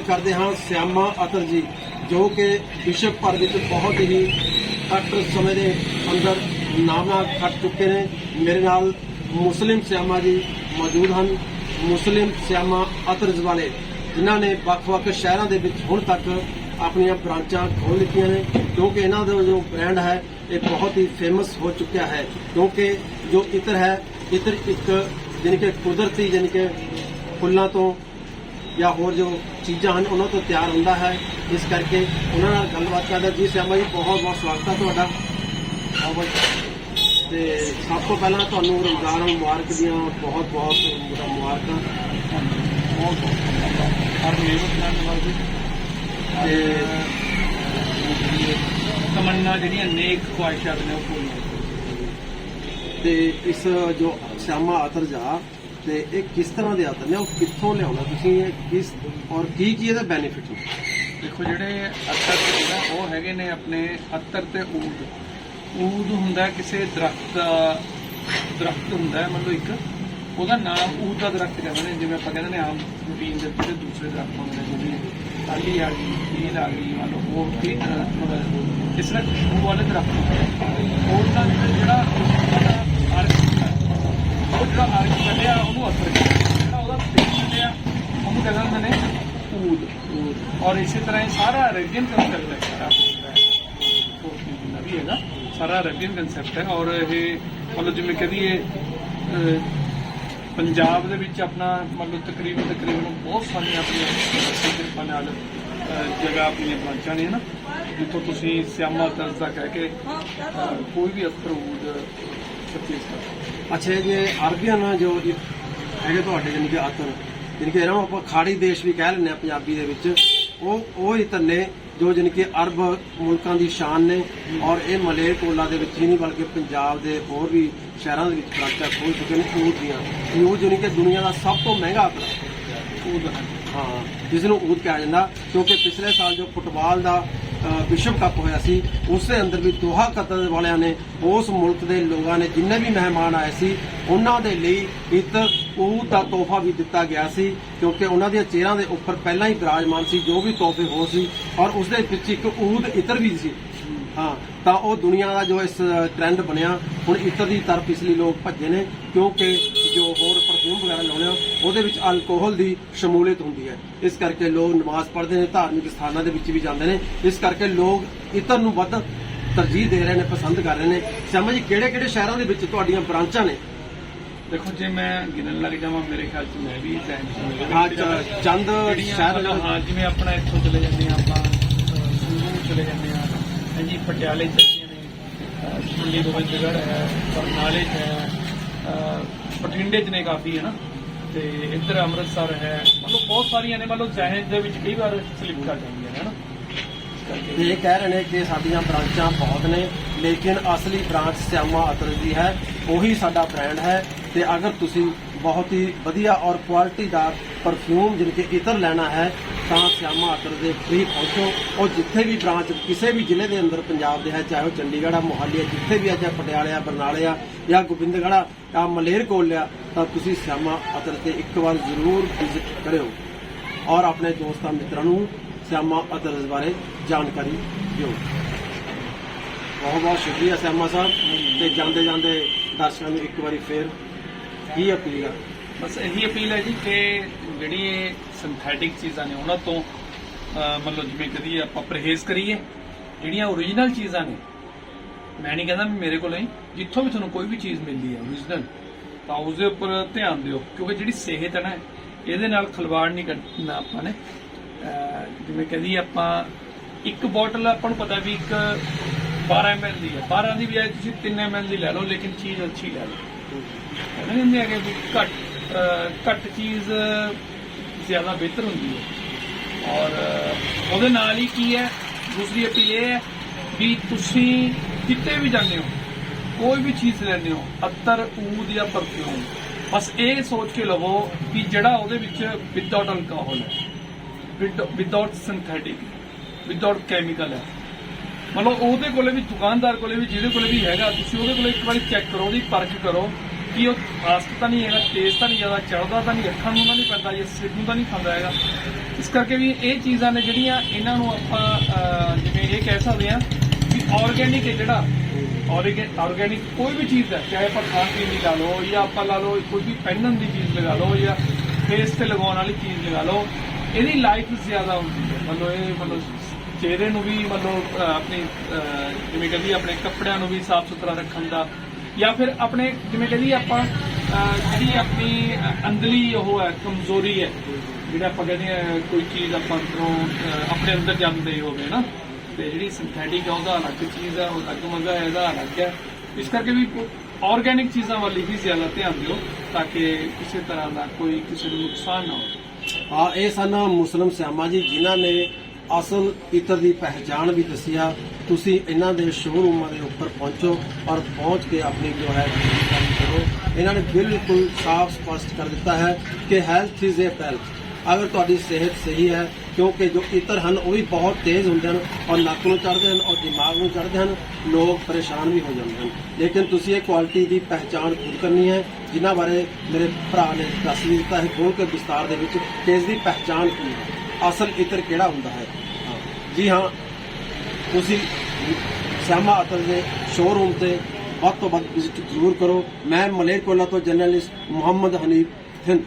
ਗੱਲ ਕਰਦੇ ਹਾਂ ਸਿਆਮਾ ਅਤਰ ਜੀ, ਜੋ ਕਿ ਵਿਸ਼ਵ ਭਰ ਵਿੱਚ ਬਹੁਤ ਹੀ ਘੱਟ ਸਮੇਂ ਦੇ ਅੰਦਰ ਨਾਮਨਾ ਖੱਟ ਚੁੱਕੇ ਨੇ। ਮੇਰੇ ਨਾਲ ਮੁਸਲਿਮ ਸਿਆਮਾ ਜੀ ਮੌਜੂਦ ਹਨ। ਮੁਸਲਿਮ ਸਿਆਮਾ ਅਤਰਜ ਵਾਲੇ, ਜਿਨ੍ਹਾਂ ਨੇ ਵੱਖ-ਵੱਖ ਸ਼ਹਿਰਾਂ ਦੇ ਵਿੱਚ ਹੁਣ ਤੱਕ ਆਪਣੀਆਂ ਬ੍ਰਾਂਚਾਂ ਖੋਲ ਲਿੱਤੀਆਂ ਨੇ ਕਿਉਂਕਿ ਇਹਨਾਂ ਦਾ ਜੋ ਬ੍ਰਾਂਡ ਹੈ, ਇਹ ਬਹੁਤ ਹੀ ਫੇਮਸ ਹੋ ਚੁੱਕਿਆ ਹੈ। ਕਿਉਂਕਿ ਜੋ ਇਤਰ ਹੈ, ਇਤਰ ਇੱਕ ਜਾਣੀ ਕਿ ਕੁਦਰਤੀ ਜਾਣੀ ਕਿ ਫੁੱਲਾਂ ਤੋਂ ਜਾਂ ਹੋਰ ਜੋ ਚੀਜ਼ਾਂ ਹਨ ਉਹਨਾਂ ਤੋਂ ਤਿਆਰ ਹੁੰਦਾ ਹੈ। ਇਸ ਕਰਕੇ ਉਹਨਾਂ ਨਾਲ ਗੱਲਬਾਤ ਕਰਦਾ ਜੀ ਸਿਆਮਾ ਜੀ ਬਹੁਤ ਬਹੁਤ ਸਵਾਗਤ ਹੈ ਤੁਹਾਡਾ। ਤੇ ਸਭ ਤੋਂ ਪਹਿਲਾਂ ਤੁਹਾਨੂੰ ਰਮਜ਼ਾਨ ਮੁਬਾਰਕ ਦੀਆਂ ਬਹੁਤ ਬਹੁਤ ਮੁਬਾਰਕਾਂ। ਬਹੁਤ ਬਹੁਤ ਹਰ ਮਿਹਨਤ ਕਰਨ ਵਾਲੀ ਤੇ ਤਮੰਨਾ ਜਿਹੜੀਆਂ ਨੇਕ ਖੁਆਇਸ਼ਾਂ ਨੇ ਉਹ ਪੂਰੀਆਂ ਤੇ ਇਸ ਜੋ ਸਿਆਮਾ ਅਤਰ ਜਾ ਤੇ ਇਹ ਕਿਸ ਤਰ੍ਹਾਂ ਦੇ ਅਤਰ ਨੇ? ਉਹ ਕਿੱਥੋਂ ਲਿਆਉਣਾ ਤੁਸੀਂ ਇਹ? ਕਿਸ ਔਰ ਕੀ ਕੀ ਇਹਦਾ ਬੈਨੀਫਿਟ ਨੇ ਦੇਖੋ, ਜਿਹੜੇ ਅੱਤਰ ਤੇ ਉਹ ਹੈਗੇ ਨੇ ਆਪਣੇ ਅੱਤਰ ਤੇ ਊਦ। ਊਦ ਹੁੰਦਾ ਕਿਸੇ ਦਰਖਤ ਦਾ ਦਰਖਤ ਹੁੰਦਾ ਮਤਲਬ ਇੱਕ। ਉਹਦਾ ਨਾਮ ਊਦ ਦਾ ਦਰਖਤ ਕਹਿੰਦੇ ਨੇ, ਜਿਵੇਂ ਆਪਾਂ ਕਹਿੰਦੇ ਨੇ ਆਮ ਰੂਟੀਨ ਦੇ ਵਿੱਚ ਦੂਸਰੇ ਦਰਖਤ ਹੁੰਦੇ ਨੇ, ਜਿਵੇਂ ਟਾਲੀ ਆ ਗਈ ਨੀਲ ਆ ਗਈ, ਮੰਨ ਲਓ ਹੋਰ ਕਈ ਤਰ੍ਹਾਂ ਮਤਲਬ ਇਸ ਤਰ੍ਹਾਂ ਖੁਸ਼ਬੂ ਵਾਲੇ ਦਰਖਤ ਹੁੰਦੇ ਨੇ। ਉਹਦਾ ਜਿਹੜਾ ਹੈ, ਉਹ ਜਿਹੜਾ ਅਰਕ ਕੱਢਿਆ ਉਹਨੂੰ ਅਸਰ ਕਹਿੰਦੇ ਨੇ। ਉਹਦਾ ਤੇਲ ਕੱਢਿਆ ਉਹਨੂੰ ਕਹਿੰਦੇ ਹੁੰਦੇ ਨੇ ਊਦ ਔਰ ਇਸੇ ਤਰ੍ਹਾਂ ਇਹ ਸਾਰਾ ਅਰੇਬੀਅਨ ਕੰਸੈਪਟ ਹੈ। ਸਾਰਾ ਹੋਰ ਵੀ ਹੈਗਾ। ਸਾਰਾ ਅਰੇਬੀਅਨ ਕੰਸੈਪਟ ਹੈ। ਔਰ ਇਹ ਮਤਲਬ ਜਿਵੇਂ ਕਹਦੀਏ ਅਹ, ਪੰਜਾਬ ਦੇ ਵਿੱਚ ਆਪਣਾ ਮਤਲਬ ਤਕਰੀਬਨ ਤਕਰੀਬਨ ਬਹੁਤ ਸਾਰੀਆਂ ਆਪਣੀਆਂ ਸਿਰਫਾਂ ਨਾਲ ਜਗ੍ਹਾ ਆਪਣੀਆਂ ਬ੍ਰਾਂਚਾਂ ਨੇ ਹਨਾ? ਜਿੱਥੋਂ ਤੁਸੀਂ ਸਿਆਮਾ ਤਰਜ਼ ਦਾ ਕਹਿ ਕੇ ਕੋਈ ਵੀ ਅਫਰੂਦ ਪਰਚੇਸ ਕਰ ਸਕਦੇ ਅੱਛਾ ਜੇ ਅਰਬੀਅਨ ਜੋ ਹੈਗੇ ਤੁਹਾਡੇ ਜਾਨੀ ਕਿ ਕਿ ਇਹਨਾਂ ਨੂੰ ਆਪਾਂ ਖਾੜੀ ਦੇਸ਼ ਵੀ ਕਹਿ ਲੈਂਦੇ ਆ ਪੰਜਾਬੀ ਦੇ ਵਿੱਚ ਉਹ ਉਹ ਹੀ ਤੰਨੇ ਜੋ ਜਾਨੀ ਕਿ ਅਰਬ ਮੁਲਕਾਂ ਦੀ ਸ਼ਾਨ ਨੇ ਔਰ ਇਹ ਮਲੇਰਕੋਲਾ ਦੇ ਵਿੱਚ ਹੀ ਨਹੀਂ ਬਲਕਿ ਪੰਜਾਬ ਦੇ ਹੋਰ ਵੀ ਸ਼ਹਿਰਾਂ ਦੇ ਵਿੱਚ ਬ੍ਰਾਂਚਾਂ ਖੋਲ ਚੁੱਕੇ ਨੇ ਊਦ ਦੀਆਂ। ਊਦ ਜਾਨੀ ਕਿ ਦੁਨੀਆ ਦਾ ਸਭ ਤੋਂ ਮਹਿੰਗਾ ਆਤਰ ਹੈ ਊਦ ਹੈ ਜਿਸ ਨੂੰ ਊਦ ਕਿਹਾ ਜਾਂਦਾ ਕਿਉਂਕਿ ਪਿਛਲੇ ਸਾਲ ਜੋ ਫੁੱਟਬਾਲ ਦਾ ਵਿਸ਼ਵ ਕੱਪ ਹੋਇਆ ਸੀ ਉਸ ਦੇ ਅੰਦਰ ਵੀ ਦੋਹਾ ਕਤਰ ਵਾਲਿਆਂ ਨੇ ਉਸ ਮੁਲਕ ਦੇ ਲੋਕਾਂ ਨੇ ਜਿੰਨੇ ਵੀ ਮਹਿਮਾਨ ਆਏ ਸੀ, ਉਹਨਾਂ ਦੇ ਲਈ ਇੱਕ ਊਦ ਦਾ ਤੋਹਫਾ ਵੀ ਦਿੱਤਾ ਗਿਆ ਸੀ, ਕਿਉਂਕਿ ਉਹਨਾਂ ਦੀਆਂ ਚਿਹਰਾਂ ਦੇ ਉੱਪਰ ਪਹਿਲਾਂ ਹੀ ਬਿਰਾਜਮਾਨ ਸੀ, ਜੋ ਵੀ ਤੋਹਫੇ ਹੋ ਸੀ, ਔਰ ਉਸ ਦੇ ਵਿੱਚ ਇੱਕ ਊਦ ਇਤਰ ਵੀ ਸੀ। ਹਾਂ, ਤਾਂ ਉਹ ਦੁਨੀਆ ਦਾ ਜੋ ਇਸ ਟ੍ਰੈਂਡ ਬਣਿਆ, ਹੁਣ ਇਤਰ ਦੀ ਤਰਫ ਇਸ ਲਈ ਲੋਕ ਭੱਜੇ ਨੇ, ਕਿਉਂਕਿ ਜੋ ਹੋਰ ਪਰਫਿਊਮ ਵਗੈਰਾ ਲਾਉਣੇ ਆ ਉਹਦੇ ਵਿੱਚ ਅਲਕੋਹਲ ਦੀ ਸ਼ਮੂਲੀਅਤ ਹੁੰਦੀ ਹੈ। ਇਸ ਕਰਕੇ ਲੋਕ ਨਮਾਜ਼ ਪੜ੍ਹਦੇ ਨੇ ਧਾਰਮਿਕ ਸਥਾਨਾਂ ਦੇ ਵਿੱਚ ਵੀ ਜਾਂਦੇ ਨੇ। ਇਸ ਕਰਕੇ ਲੋਕ ਇਤਰ ਨੂੰ ਵੱਧ ਤਰਜੀਹ ਦੇ ਰਹੇ ਨੇ ਪਸੰਦ ਕਰ ਰਹੇ ਨੇ। ਸਮਝ ਕਿਹੜੇ ਕਿਹੜੇ ਸ਼ਹਿਰਾਂ ਦੇ ਵਿੱਚ ਤੁਹਾਡੀਆਂ ਬ੍ਰਾਂਚਾਂ ਨੇ? ਦੇਖੋ ਜੇ ਮੈਂ ਗਿਣਨ ਲੱਗ ਜਾਵਾਂ ਮੇਰੇ ਖਿਆਲ ਚ ਮੈਂ ਵੀ ਟਾਈਮ ਹਾਂ ਚੰਦ ਸ਼ਹਿਰ ਹਾਂ ਜਿਵੇਂ ਆਪਣਾ ਇੱਥੋਂ ਚਲੇ ਜਾਂਦੇ ਆ ਆਪਾਂ ਚਲੇ ਜਾਂਦੇ ਆ ਹਾਂਜੀ ਪਟਿਆਲੇ ਚੱਲਦੇ ਨੇ ਮੰਡੀ ਗੋਬਿੰਦਗੜ੍ਹ ਹੈ ਬਰਨਾਲੇ ਹੈ। ਬਠਿੰਡੇ 'ਚ ਨੇ ਕਾਫੀ, ਹੈ ਨਾ? ਤੇ ਇੱਧਰ ਅੰਮ੍ਰਿਤਸਰ ਹੈ। ਮਤਲਬ ਬਹੁਤ ਸਾਰੀਆਂ ਨੇ, ਮਤਲਬ ਜ਼ਹਿਨ ਦੇ ਵਿੱਚ ਕਈ ਵਾਰ ਸਲਿੱਪ ਕਰ ਜਾਂਦੀਆਂ ਨੇ, ਹੈ ਨਾ? ਤੇ ਇਹ ਕਹਿ ਰਹੇ ਨੇ ਕਿ ਸਾਡੀਆਂ ਬ੍ਰਾਂਚਾਂ ਬਹੁਤ ਨੇ, ਲੇਕਿਨ ਅਸਲੀ ਬ੍ਰਾਂਚ ਸਿਆਮਾ ਅਤਰ ਦੀ ਹੈ, ਉਹੀ ਸਾਡਾ ਬ੍ਰਾਂਡ ਹੈ। ਤੇ ਅਗਰ ਤੁਸੀਂ ਬਹੁਤ ਹੀ ਵਧੀਆ ਔਰ ਕੁਆਲਿਟੀ ਦਾ ਪਰਫਿਊਮ ਜਿਵੇਂ ਕਿ ਇਤਰ ਲੈਣਾ ਹੈ, ਤਾਂ ਸਿਆਮਾ ਅਤਰ ਦੇ ਫ੍ਰੀ ਪਹੁੰਚੋ। ਔਰ ਜਿੱਥੇ ਵੀ ਬ੍ਰਾਂਚ ਕਿਸੇ ਵੀ ਜ਼ਿਲ੍ਹੇ ਦੇ ਅੰਦਰ ਪੰਜਾਬ ਦੇ ਹੈ, ਚਾਹੇ ਉਹ ਚੰਡੀਗੜ੍ਹ ਆ, ਮੋਹਾਲੀ ਆ, ਜਿੱਥੇ ਵੀ ਆ, ਚਾਹੇ ਪਟਿਆਲੇ ਆ, ਬਰਨਾਲੇ ਆ ਜਾਂ ਗੋਬਿੰਦਗੜ੍ਹ ਆ, ਜਾਂ ਮਲੇਰਕੋਟਲਾ ਆ, ਤਾਂ ਤੁਸੀਂ ਸਿਆਮਾ ਅਤਰ ਤੇ ਇੱਕ ਵਾਰ ਜ਼ਰੂਰ ਵਿਜ਼ਿਟ ਕਰਿਓ। ਔਰ ਆਪਣੇ ਦੋਸਤਾਂ ਮਿੱਤਰਾਂ ਨੂੰ ਸਿਆਮਾ ਅਤਰ ਬਾਰੇ ਜਾਣਕਾਰੀ ਦਿਓ। ਬਹੁਤ ਬਹੁਤ ਸ਼ੁਕਰੀਆ ਸਿਆਮਾ ਸਾਹਿਬ। ਤੇ ਜਾਂਦੇ ਜਾਂਦੇ ਦਰਸ਼ਕਾਂ ਨੂੰ ਇੱਕ ਵਾਰੀ ਫੇਰ ਕੀ ਅਪੀਲ ਆ? ਬਸ ਇਹੀ ਅਪੀਲ ਹੈ ਜੀ ਕਿ ਜਿਹੜੀ ਇਹ ਸਿੰਥੈਟਿਕ ਚੀਜ਼ਾਂ ਨੇ ਉਹਨਾਂ ਤੋਂ ਮਤਲਬ ਜਿਵੇਂ ਕਦੀ ਆਪਾਂ ਪਰਹੇਜ਼ ਕਰੀਏ। ਜਿਹੜੀਆਂ ਓਰੀਜਨਲ ਚੀਜ਼ਾਂ ਨੇ, ਮੈਂ ਨਹੀਂ ਕਹਿੰਦਾ ਵੀ ਮੇਰੇ ਕੋਲ ਨਹੀਂ, ਜਿੱਥੋਂ ਵੀ ਤੁਹਾਨੂੰ ਕੋਈ ਵੀ ਚੀਜ਼ ਮਿਲਦੀ ਹੈ ਓਰੀਜਨਲ ਤਾਂ ਉਸ ਦੇ ਉੱਪਰ ਧਿਆਨ ਦਿਓ, ਕਿਉਂਕਿ ਜਿਹੜੀ ਸਿਹਤ ਹੈ ਨਾ, ਇਹਦੇ ਨਾਲ ਖਲਵਾੜ ਨਹੀਂ ਕਰਨਾ ਆਪਾਂ ਨੇ ਜਿਵੇਂ ਕਹਦੀ ਆਪਾਂ, ਇੱਕ ਬੋਟਲ ਆਪਾਂ ਨੂੰ ਪਤਾ ਵੀ ਇੱਕ 12 ml ਦੀ ਹੈ। 12 ਦੀ ਬਜਾਏ ਤੁਸੀਂ 3 ml ਦੀ ਲੈ ਲਓ, ਲੇਕਿਨ ਚੀਜ਼ ਅੱਛੀ ਲੈ ਲਓ। ਕਹਿੰਦੇ ਨਹੀਂ ਹੁੰਦੇ ਹੈਗੇ ਵੀ ਘੱਟ ਘੱਟ ਚੀਜ਼ ਜ਼ਿਆਦਾ ਬਿਹਤਰ ਹੁੰਦੀ ਹੈ। ਔਰ ਉਹਦੇ ਨਾਲ ਹੀ ਕੀ ਹੈ? ਦੂਸਰੀ ਅਪੀਲ ਇਹ ਹੈ ਵੀ ਤੁਸੀਂ ਕਿਤੇ ਵੀ ਜਾਂਦੇ ਹੋ, ਕੋਈ ਵੀ ਚੀਜ਼ ਲੈਂਦੇ ਹੋ, ਅਤਰ ਊਦ ਜਾਂ ਪਰਫਿਊਮ ਬਸ ਇਹ ਸੋਚ ਕੇ ਲਵੋ ਕਿ ਜਿਹੜਾ ਉਹਦੇ ਵਿੱਚ ਵਿਦਆਊਟ ਅਲਕੋਹਲ ਹੈ ਵਿਦਆਊਟ ਸਿੰਥੈਟਿਕ ਵਿਦਆਊਟ ਕੈਮੀਕਲ ਹੈ। ਮਤਲਬ ਉਹਦੇ ਕੋਲੇ ਵੀ ਦੁਕਾਨਦਾਰ ਕੋਲੇ ਵੀ, ਜਿਹਦੇ ਕੋਲੇ ਵੀ ਹੈਗਾ, ਤੁਸੀਂ ਉਹਦੇ ਕੋਲੇ ਇੱਕ ਵਾਰੀ ਚੈੱਕ ਕਰੋ, ਉਹਦੀ ਪਰਖ ਕਰੋ ਕਿ ਉਹ ਫਾਸਟ ਤਾਂ ਨਹੀਂ ਹੈਗਾ, ਤੇਜ਼ ਤਾਂ ਨਹੀਂ ਜ਼ਿਆਦਾ ਚੜਦਾ ਤਾਂ ਨਹੀਂ, ਅੱਖਾਂ ਨੂੰ ਤਾਂ ਨਹੀਂ ਪੈਂਦਾ ਜਾਂ ਸਿਰ ਨੂੰ ਤਾਂ ਨਹੀਂ ਖਾਂਦਾ ਹੈਗਾ। ਇਸ ਕਰਕੇ ਵੀ ਇਹ ਚੀਜ਼ਾਂ ਨੇ ਜਿਹੜੀਆਂ ਇਹਨਾਂ ਨੂੰ ਆਪਾਂ ਜਿਵੇਂ ਇਹ ਕਹਿ ਸਕਦੇ ਆ ਵੀ ਆਰਗੇਨਿਕ ਹੈ ਜਿਹੜਾ। ਆਰਗੇਨਿਕ ਕੋਈ ਵੀ ਚੀਜ਼ ਹੈ, ਚਾਹੇ ਆਪਾਂ ਖਾਣ ਪੀਣ ਦੀ ਲਾ ਲਓ, ਜਾਂ ਆਪਾਂ ਲਾ ਲਓ, ਕੋਈ ਵੀ ਪਹਿਨਣ ਦੀ ਚੀਜ਼ ਲਗਾ ਲਓ, ਜਾਂ ਫੇਸ ਤੇ ਲਗਾਉਣ ਵਾਲੀ ਚੀਜ਼ ਲਗਾ ਲਓ, ਇਹਦੀ ਲਾਈਫ ਜ਼ਿਆਦਾ ਹੁੰਦੀ ਹੈ। ਮਤਲਬ ਇਹ ਮਤਲਬ ਚਿਹਰੇ ਨੂੰ ਵੀ ਮਤਲਬ ਆਪਣੀ ਜਿਵੇਂ ਕਹਿੰਦੀ ਆਪਣੇ ਕੱਪੜਿਆਂ ਨੂੰ ਵੀ ਸਾਫ਼ ਸੁਥਰਾ ਰੱਖਣ ਦਾ ਜਾਂ ਫਿਰ ਆਪਣੇ, ਜਿਵੇਂ ਕਹਿੰਦੀ ਆਪਾਂ ਜਿਹੜੀ ਆਪਣੀ ਅੰਦਰਲੀ ਉਹ ਹੈ, ਕਮਜ਼ੋਰੀ ਹੈ, ਜਿਹੜਾ ਆਪਾਂ ਕਹਿੰਦੇ ਆ, ਕੋਈ ਚੀਜ਼ ਆਪਾਂ ਅੰਦਰੋਂ ਆਪਣੇ ਅੰਦਰ ਜਾਂਦੇ ਹੋਵੇ ਨਾ, ਤੇ ਜਿਹੜੀ ਸਿੰਥੈਟਿਕ ਆ, ਉਹਦਾ ਅਲੱਗ ਚੀਜ਼ ਹੈ ਉਹ ਅਲੱਗ ਮਜ਼ਾ ਹੈ, ਇਹਦਾ ਅਲੱਗ ਹੈ। ਇਸ ਕਰਕੇ ਵੀ ਆਰਗੈਨਿਕ ਚੀਜ਼ਾਂ ਵੱਲ ਹੀ ਜ਼ਿਆਦਾ ਧਿਆਨ ਦਿਓ, ਤਾਂ ਕਿ ਕਿਸੇ ਤਰ੍ਹਾਂ ਦਾ ਕੋਈ ਕਿਸੇ ਨੂੰ ਨੁਕਸਾਨ ਨਾ ਹੋਵੇ। ਆ ਇਹ ਸਨ ਮੁਸਲਮ ਸਿਆਮਾ ਜੀ, ਜਿਨ੍ਹਾਂ ਨੇ ਅਸਲ ਇਤਰ ਦੀ ਪਹਿਚਾਣ ਵੀ ਦੱਸੀ ਆ ਤੁਸੀਂ ਇਹਨਾਂ ਦੇ ਸ਼ੋਰੂਮਾਂ ਦੇ ਉੱਪਰ ਪਹੁੰਚੋ ਔਰ ਪਹੁੰਚ ਕੇ ਆਪਣੀ ਜੋ ਹੈ ਖਰੀਦਦਾਰੀ ਕਰੋ। ਇਹਨਾਂ ਨੇ ਬਿਲਕੁਲ ਸਾਫ਼ ਸਪਸ਼ਟ ਕਰ ਦਿੱਤਾ ਹੈ ਕਿ ਹੈਲਥ ਇਜ਼ ਅ ਵੈਲਥ ਅਗਰ ਤੁਹਾਡੀ ਸਿਹਤ ਸਹੀ ਹੈ, ਕਿਉਂਕਿ ਜੋ ਇਤਰ ਹਨ, ਉਹ ਵੀ ਬਹੁਤ ਤੇਜ਼ ਹੁੰਦੇ ਹਨ ਔਰ ਨੱਕ ਨੂੰ ਚੜ੍ਹਦੇ ਹਨ ਔਰ ਦਿਮਾਗ ਨੂੰ ਚੜ੍ਹਦੇ ਹਨ, ਲੋਕ ਪਰੇਸ਼ਾਨ ਵੀ ਹੋ ਜਾਂਦੇ ਹਨ। ਲੇਕਿਨ ਤੁਸੀਂ ਇਹ ਕੁਆਲਿਟੀ ਦੀ ਪਹਿਚਾਣ ਖੁਦ ਕਰਨੀ ਹੈ, ਜਿਨ੍ਹਾਂ ਬਾਰੇ ਮੇਰੇ ਭਰਾ ਨੇ ਦੱਸ ਵੀ ਦਿੱਤਾ ਹੈ ਖੋਲ ਕੇ ਵਿਸਤਾਰ ਦੇ ਵਿੱਚ ਕਿ ਇਸ ਦੀ ਪਹਿਚਾਣ ਕੀ ਹੈ। ਅਸਲ ਇਤਰ ਕਿਹੜਾ ਹੁੰਦਾ ਹੈ? ਜੀ ਹਾਂ, ਤੁਸੀਂ ਸ਼ਾਮਾ ਅਤਰ ਦੇ ਸ਼ੋਰੂਮ ਤੇ ਵੱਧ ਤੋਂ ਵੱਧ ਵਿਜ਼ਿਟ ਜ਼ਰੂਰ ਕਰੋ। ਮੈਂ ਮਲੇਰਕੋਲਾ ਤੋਂ ਜਰਨਲਿਸਟ ਮੁਹੰਮਦ ਹਨੀਫ ਥਿੰਦ